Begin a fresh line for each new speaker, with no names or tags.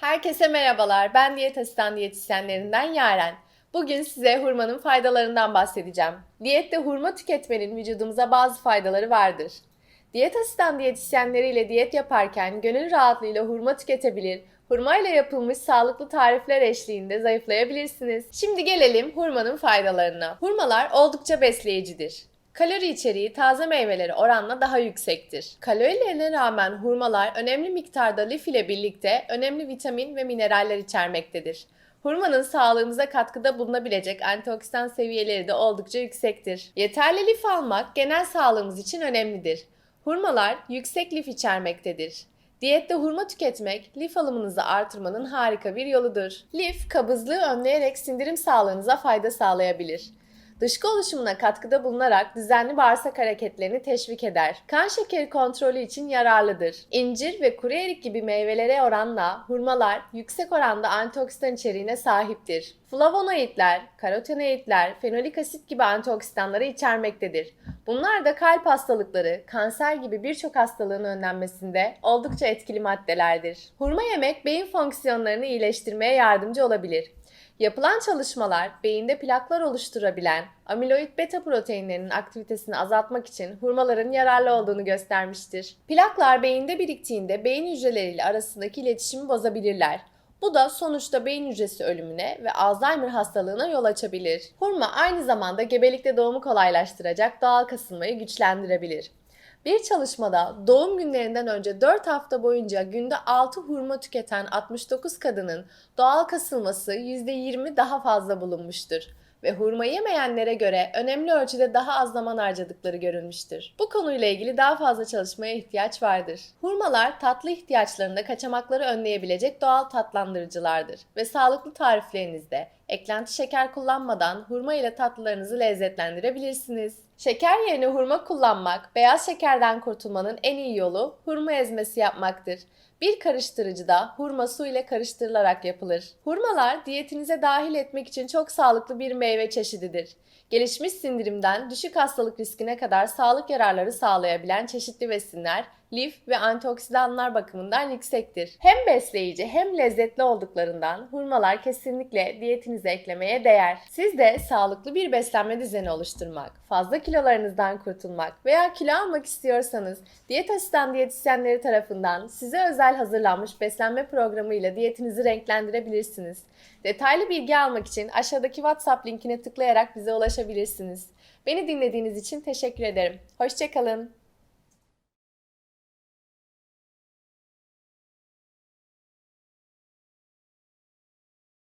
Herkese merhabalar. Ben diyet asistan diyetisyenlerinden Yaren. Bugün size hurmanın faydalarından bahsedeceğim. Diyette hurma tüketmenin vücudumuza bazı faydaları vardır. Diyet asistan diyetisyenleriyle diyet yaparken gönül rahatlığıyla hurma tüketebilir, hurma ile yapılmış sağlıklı tarifler eşliğinde zayıflayabilirsiniz. Şimdi gelelim hurmanın faydalarına. Hurmalar oldukça besleyicidir. Kalori içeriği taze meyvelere oranla daha yüksektir. Kalorilerine rağmen hurmalar önemli miktarda lif ile birlikte önemli vitamin ve mineraller içermektedir. Hurmanın sağlığımıza katkıda bulunabilecek antioksidan seviyeleri de oldukça yüksektir. Yeterli lif almak genel sağlığımız için önemlidir. Hurmalar yüksek lif içermektedir. Diyette hurma tüketmek lif alımınızı artırmanın harika bir yoludur. Lif, kabızlığı önleyerek sindirim sağlığınıza fayda sağlayabilir. Dışkı oluşumuna katkıda bulunarak düzenli bağırsak hareketlerini teşvik eder. Kan şekeri kontrolü için yararlıdır. İncir ve kuru erik gibi meyvelere oranla hurmalar yüksek oranda antioksidan içeriğine sahiptir. Flavonoidler, karotenoidler, fenolik asit gibi antioksidanları içermektedir. Bunlar da kalp hastalıkları, kanser gibi birçok hastalığın önlenmesinde oldukça etkili maddelerdir. Hurma yemek beyin fonksiyonlarını iyileştirmeye yardımcı olabilir. Yapılan çalışmalar beyinde plaklar oluşturabilen amiloid beta proteinlerinin aktivitesini azaltmak için hurmaların yararlı olduğunu göstermiştir. Plaklar beyinde biriktiğinde beyin hücreleriyle arasındaki iletişimi bozabilirler. Bu da sonuçta beyin hücresi ölümüne ve Alzheimer hastalığına yol açabilir. Hurma aynı zamanda gebelikte doğumu kolaylaştıracak doğal kasılmayı güçlendirebilir. Bir çalışmada doğum günlerinden önce 4 hafta boyunca günde 6 hurma tüketen 69 kadının doğal kasılması %20 daha fazla bulunmuştur ve hurma yemeyenlere göre önemli ölçüde daha az zaman harcadıkları görülmüştür. Bu konuyla ilgili daha fazla çalışmaya ihtiyaç vardır. Hurmalar tatlı ihtiyaçlarında kaçamakları önleyebilecek doğal tatlandırıcılardır ve sağlıklı tariflerinizde eklenti şeker kullanmadan hurma ile tatlılarınızı lezzetlendirebilirsiniz. Şeker yerine hurma kullanmak, beyaz şekerden kurtulmanın en iyi yolu hurma ezmesi yapmaktır. Bir karıştırıcıda hurma su ile karıştırılarak yapılır. Hurmalar diyetinize dahil etmek için çok sağlıklı bir meyve çeşididir. Gelişmiş sindirimden düşük hastalık riskine kadar sağlık yararları sağlayabilen çeşitli besinler, lif ve antioksidanlar bakımından yüksektir. Hem besleyici hem lezzetli olduklarından hurmalar kesinlikle diyetinize eklemeye değer. Siz de sağlıklı bir beslenme düzeni oluşturmak, fazla kilolarınızdan kurtulmak veya kilo almak istiyorsanız diyet asistan diyetisyenleri tarafından size özel hazırlanmış beslenme programıyla diyetinizi renklendirebilirsiniz. Detaylı bilgi almak için aşağıdaki WhatsApp linkine tıklayarak bize ulaşabilirsiniz. Beni dinlediğiniz için teşekkür ederim. Hoşçakalın.